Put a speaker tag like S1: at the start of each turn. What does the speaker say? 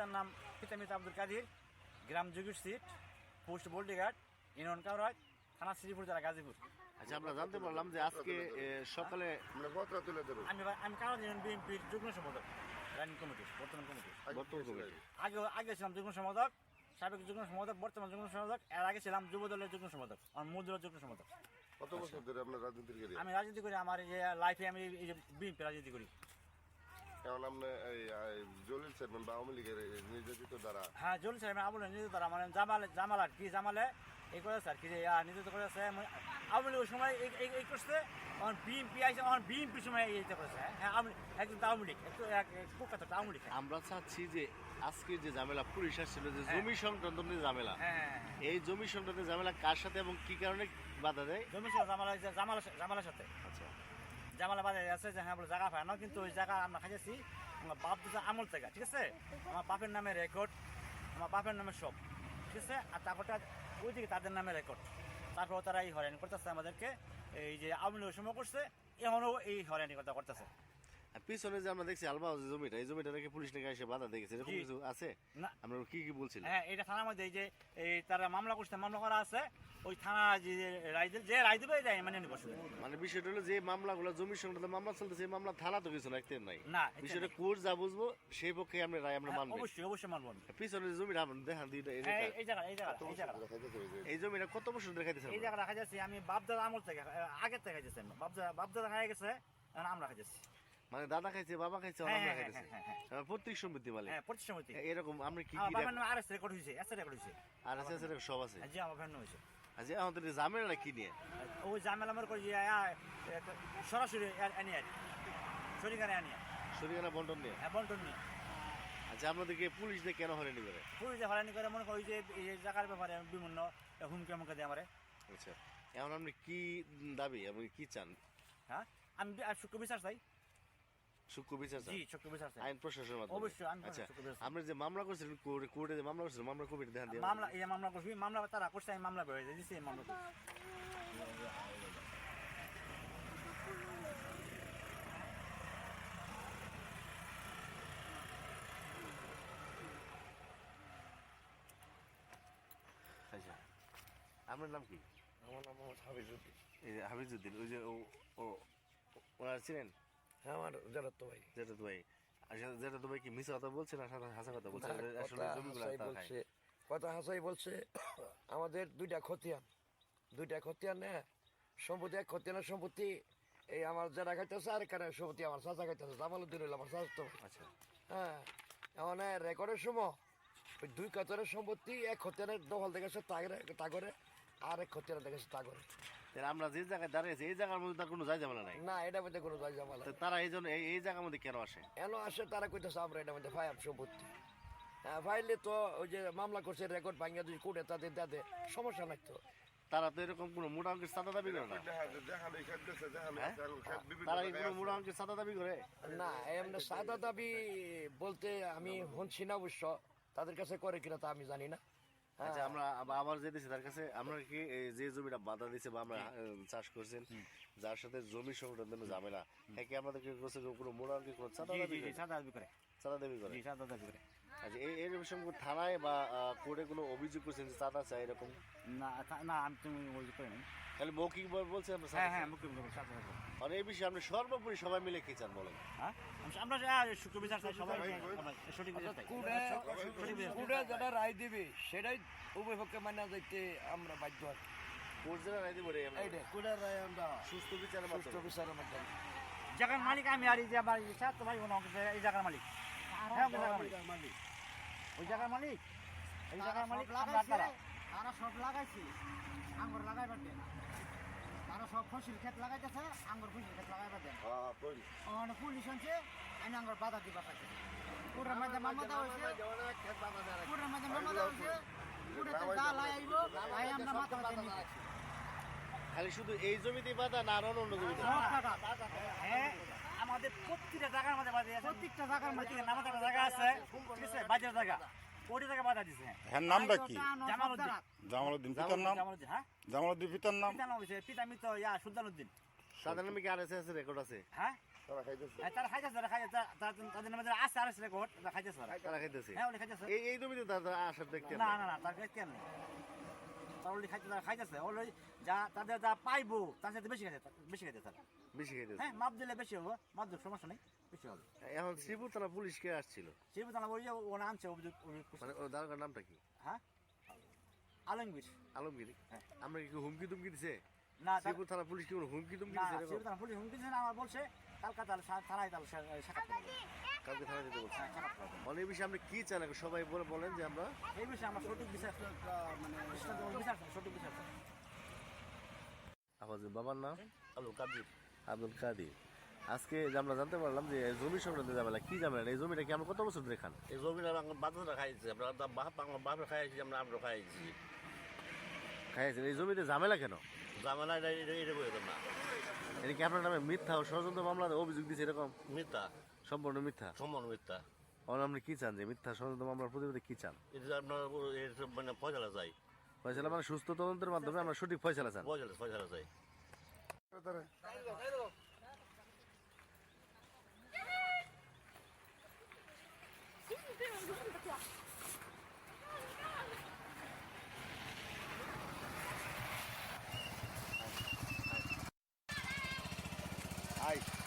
S1: পিতার নাম পিতা মিতা আব্দুল কাদির গ্রাম যুগির সিট পোস্ট বোল্ডিঘাট ইউনিয়ন কাউরাজ থানা শ্রীপুর জেলা গাজীপুর।
S2: আচ্ছা আমরা জানতে পারলাম যে আজকে সকালে
S3: আমরা কতটা তুলে দেবো
S1: আমি আমি কাউরাজ ইউনিয়ন বিএনপির যুগ্ম সম্পাদক? রানিং কমিটি বর্তমান কমিটি।
S2: বর্তমান কমিটি।
S1: আগে আগে ছিলাম যুগ্ম সম্পাদক সাবেক যুগ্ম সম্পাদক বর্তমান যুগ্ম সম্পাদক এর আগে ছিলাম যুব দলের যুগ্ম সম্পাদক আর মূল দলের যুগ্ম সম্পাদক।
S3: কত বছর ধরে আপনার রাজনীতির ক্যারিয়ার
S1: আমি রাজনীতি করি আমার এই যে লাইফে আমি এই যে বিএনপি রাজনীতি করি।
S3: কেমন আপনি এই এই জলিল চেয়ারম্যান বা আওয়ামী লীগের নির্যাতিত দ্বারা
S1: হ্যাঁ জল স্যার আমি আবুল নিজে মানে জামাল জামাল আর কি জামালে এই করেছে আর কি যে করেছে। আওয়ামী লীগ সময় এই- এই- এই করছে তখন বিএনপি আইসে তখন বিএনপি সময় এইটা করেছে। হ্যাঁ আওয়ামী একজন আওয়ামী লীগ একটু এক- এক কুখ্যাত একটা আওয়ামী লীগ। হ্যাঁ
S2: আমরা চাচ্ছি যে আজকে যে ঝামেলা পুলিশ আসছিল যে
S1: হ্যাঁ।
S2: জমি সংক্রান্ত ঝামেলা।
S1: হ্যাঁ
S2: এই জমি সংক্রান্ত ঝামেলা কার সাথে এবং কি কারণে বাধা দেয়?
S1: জমি জামালা জামালার সাথে।
S2: আচ্ছা।
S1: জামালা বাজারে আছে যে হ্যাঁ বলে জায়গা পায় না, কিন্তু ওই জায়গা আমরা খাইছি আমার বাপ দুটা আমল জায়গা, ঠিক আছে? আমার বাপের নামে রেকর্ড আমার বাপের নামে সব, ঠিক আছে? আর তারপরটা ওইদিকে তাদের নামে রেকর্ড তারপর তারা এই হয়রানি করতেছে আমাদেরকে। এই যে আওয়ামী লীগ সময় করছে এমনও এই হয়রানি কথা করতেছে।
S2: পিছনে যে আমরা দেখছি আলবা জমিটা এই জমিটা দেখে পুলিশ নাকি এসে বাধা দেখেছে এরকম কিছু আছে?
S1: না।
S2: আমরা কি কি বলছিলেন?
S1: হ্যাঁ এটা থানার মধ্যে এই যে এই তারা মামলা করছে মামলা করা আছে ওই থানা যে রায় যে রায় দেবে এই মানে নিব
S2: মানে বিষয়টা হলো যে মামলাগুলো জমি সংক্রান্ত মামলা চলতেছে এই মামলা থানা তো কিছু রাখতে নাই।
S1: না,
S2: বিষয়টা। কোর্ট যা বুঝব সেই পক্ষে আমরা রায় আমরা
S1: হ্যাঁ,
S2: মানবো।
S1: অবশ্যই অবশ্যই মানবো
S2: পিছনে যে জমিটা আমরা দেখান দুইটা এই জায়গা-
S1: এই জায়গা এই জায়গা।
S2: জমিটা কত বছর দেখাইতেছে
S1: এই জায়গা রাখা যাচ্ছে আমি বাপদাদা আমল থেকে আগের থেকে আমি বাপদাদা বাপদাদা খাই গেছে আমরা খাইতেছি।
S2: মানে দাদা খাইছে বাবা খাইছে
S1: হ্যাঁ,
S2: আমরা
S1: হ্যাঁ, হ্যাঁ, হ্যাঁ,
S2: প্রত্যেক সম্পত্তি মালিক
S1: হ্যাঁ প্রতি সমিতি
S2: এরকম আমরা কি কি
S1: নামে আর এস রেকর্ড হয়েছে এস রেকর্ড হয়েছে
S2: আর আছে আছে সব আছে?
S1: জি আমার ফ্যান হয়েছে।
S2: আচ্ছা তো জামেলা কি নিয়ে?
S1: ওই জামেলা আমার করে সরাসরি আনি আর শরীরখানে আনি
S2: শরীরানা বন্টন নিয়ে?
S1: হ্যাঁ বন্টন নিয়ে।
S2: আচ্ছা আপনাদেরকে পুলিশ দিয়ে কেন হয়রানি করে?
S1: পুলিশ যে হরানি করে মনে করি যে এই জায়গার ব্যাপারে বিভিন্ন হুমকি আমাকে দেয় আমারে।
S2: আচ্ছা এখন আপনি কি দাবি আপনি কি চান?
S1: হ্যাঁ আমি শুক্র বিচার চাই।
S2: সূক্ষ্ম বিচার চান?
S1: জি শুক্র বিচার চাই।
S2: আইন প্রশাসনের মাধ্যমে।
S1: অবশ্যই, আইন
S2: আচ্ছা। আপনি যে মামলা করছিলেন কোর্টে কোর্টে যে মামলা করছিলেন মামলা কবিটা দেখান দিয়ে
S1: মামলা এই মামলা করবি মামলা তারা করছে আমি মামলা বেড়ে দিচ্ছি এই মামলা
S2: আচ্ছা আপনার নাম কি?
S4: আমার নাম মোহাম্মদ হাফিজুদ্দিন।
S2: এই হাফিজুদ্দিন ওই যে ও ও ওনার ছিলেন?
S4: আমার জানাতো ভাই।
S2: ভাই। ভাই কি মিশা কথা বলছে না হাসা কথা বলছে? আসলে জমিগুলো
S4: বলছে। কথা হাসাই বলছে আমাদের দুইটা খতিয়ান। দুইটা খতিয়ান না সম্পত্তি এক খতিয়ানের সম্পত্তি এই আমার যারা খাইতেছে আর এখানে সম্পত্তি আমার চাচা খাইতেছে। জামালুদ্দিন হইল আমার
S2: আচ্ছা।
S4: হ্যাঁ এমন রেকর্ডের সময় ওই দুই খতিয়ানের সম্পত্তি এক খতিয়ানের দখল দেখেছে তাগরে তাগরে আর এক খতিয়ানের দেখেছে তাগরে।
S2: তাহলে আমরা যে জায়গায় দাঁড়িয়েছি এই জায়গার মধ্যে তার কোনো যায় ঝামেলা নাই।
S4: না এটা মধ্যে কোনো যায় জামালা
S2: তো তারা এই জন্য এই এই জায়গার মধ্যে কেন আসে?
S4: এলো আসে? তারা কইতেছে আমরা এটা মধ্যে সম্পত্তি। হ্যাঁ ফাইলে তো ওই যে মামলা করছে রেকর্ড ভাঙিয়ে কোর্টে তাদের সমস্যা নাই তো।
S2: তারা তো এরকম কোনো মোটা অঙ্কের চাঁদা দাবি করে না? হ্যাঁ? তারা কি কোনো মোটা অঙ্কের চাঁদা দাবি করে?
S4: না এমনি সাদা দাবি বলতে আমি শুনছি না অবশ্য। তাদের কাছে করে কিনা তা আমি জানি না। হ্যাঁ,
S2: আচ্ছা আমরা আবার- যে যেতেছি তার কাছে আমরা কি যে জমিটা বাধা দিছে বা আমরা চাষ করছেন যার সাথে জমি সংক্রান্ত ঝামেলা হ্যাঁ কি আমাদের কি করছে কোনো মোটা কি কোনো চাঁদা
S1: জি
S2: করে?
S1: সাদা দাবি করে?
S2: চাঁদা দাবি করে।
S1: জি সাদা দাবি করে
S2: আচ্ছা এই থানায় বা কোর্টে কোনো অভিযোগ করছেন যে চাঁদা চাই এরকম?
S1: না না আমি তুমি ওই করে নেই
S2: তাহলে মৌখিক বলছেন
S1: হ্যাঁ হ্যাঁ সাদা দাবি
S2: আর এই বিষয়ে আপনি সর্বোপরি সবাই মিলে কি চান বলেন?
S1: হ্যাঁ? আমরা- শুক্র বিচার চাই সবাই সঠিক বিচার চাই।
S4: কোর্টে
S1: বিচার
S4: যেটা রায় দিবে সেটাই উভয় পক্ষে মানা যাইতে আমরা বাধ্য আছি।
S2: কোর্ট জেলা রায় দিব।
S4: কোর্টের রায় আমরা
S2: সুস্থ বিচারের
S4: সুস্থ বিচারের মাধ্যমে।
S1: জায়গার মালিক আমি আর এই যে আমার এই জায়গার মালিক। ওই জায়গার মালিক ওই জায়গার মালিক? এই জায়গার মালিক?
S5: তারা সব লাগাইছে। আঙ্গুর লাগাইবার দেন তারা সব ফসল ক্ষেত লাগাইতেছে আঙ্গুর ফসল ক্ষেত লাগাইবার দেন
S3: হ্যাঁ,
S5: পুলিশ। আনছে আমি আঙ্গুর বাধা দিবা পাইছে পুরের মধ্যে মামা দেওয়া হয়েছে। পুরের মধ্যে মামা দেওয়া হয়েছে। আইব আমরা মাথা মাথা
S2: খালি শুধু এই জমিতে বাধা না আর অন্য জমিতে?
S1: হ্যাঁ। আমাদের প্রত্যেকটা জায়গার মধ্যে বাজে আছে।
S5: প্রত্যেকটা জায়গার মধ্যে
S1: নামাজ একটা জায়গা আছে। ঠিক আছে? বাজার জায়গা। ওটি জায়গা বাধা দিছে।
S6: হ্যাঁ নামটা কি?
S1: জামালউদ্দিন।
S6: জামালউদ্দিন। পিতার নাম?
S1: হ্যাঁ?
S6: জামালউদ্দিন পিতার নাম?
S1: পিতা নাম হচ্ছে পিতা মিত্র ইয়া সুলতান উদ্দিন
S2: সাধারণ কি আর এস রেকর্ড আছে?
S1: হ্যাঁ?
S3: তারা খাইতেছে।
S1: তারা খাইতেছে তারা খাইতেছে। তা- তা- তাদের নামে আছে আর এস রেকর্ড তারা খাইতেছে তারা।
S2: তারা খাইতেছে?
S1: হ্যাঁ ওলি খাইতেছে।
S2: এই এই জমিতে তারা আসার দেখতে
S1: না না না তার কাছে কেন নেই। তারা ওলি খাইতে তারা খাইতেছে। ওলি যা তাদের যা পাইবো তার সাথে বেশি খাইতে বেশি খাইতে তারা।
S2: বেশি খাইতেছে।
S1: হ্যাঁ মাপ দিলে বেশি হবে। মাপ দিলে সমস্যা নেই বেশি হবে।
S2: এখন শ্রীপুর থানা পুলিশ কে আসছিল?
S1: শিবু যে ওনা আনছে অভিযোগ
S2: মানে ও দারোগার নামটা কি?
S1: হ্যাঁ? আলমগীর।
S2: আলমগিরি?
S1: হ্যাঁ।
S2: আমরা কি হুমকি তুমকি দিছে?
S1: না
S2: শ্রীপুর থানা পুলিশ কি হুমকি তুমকি দিছে
S1: শিবু? তারা পুলিশ হুমকি দিয়েছে না, আমার বলছে কালকা তাহলে থানায় তাহলে সাক্ষাৎ
S2: কালকে থানা যেতে বলছে।
S1: করবে
S2: অনেক বিষয়ে আপনি কি চান সবাই বলে বলেন যে আমরা
S1: এই বিষয়ে আমরা সঠিক বিচার মানে বিচার চাই, সঠিক বিচার।
S2: আমাদের বাবার নাম?
S1: আব্দুল কাদির।
S2: আব্দুল কাদির। আজকে যে আমরা জানতে পারলাম যে জমি সংক্রান্ত ঝামেলা কি ঝামেলা? এই জমিটা কি আমরা কত বছর ধরে খান?
S7: এই জমিটা আমার বাচ্চারা খাইছে আমরা বাপ আমার বাপে খাইছি আমরা আমরা খাইছি।
S2: খাইয়েছেন এই জমিতে ঝামেলা কেন?
S7: জামানা এটা এটা এটা বলে না।
S2: এটা কি আপনার নামে মিথ্যা ও ষড়যন্ত্র মামলা অভিযোগ দিচ্ছে এরকম?
S7: মিথ্যা।
S2: সম্পূর্ণ মিথ্যা?
S7: সম্মান মিথ্যা।
S2: এখন আপনি কি চান যে মিথ্যা ষড়যন্ত্র মামলার প্রতিবাদে কি চান?
S7: এটা আপনার মানে পয়সা চাই।
S2: ফয়সালা মানে সুস্থ তদন্তের মাধ্যমে আমরা সঠিক ফয়সালা চান।
S7: পয়সা পয়সা চাই।
S3: তাড়াতাড়ি Nice.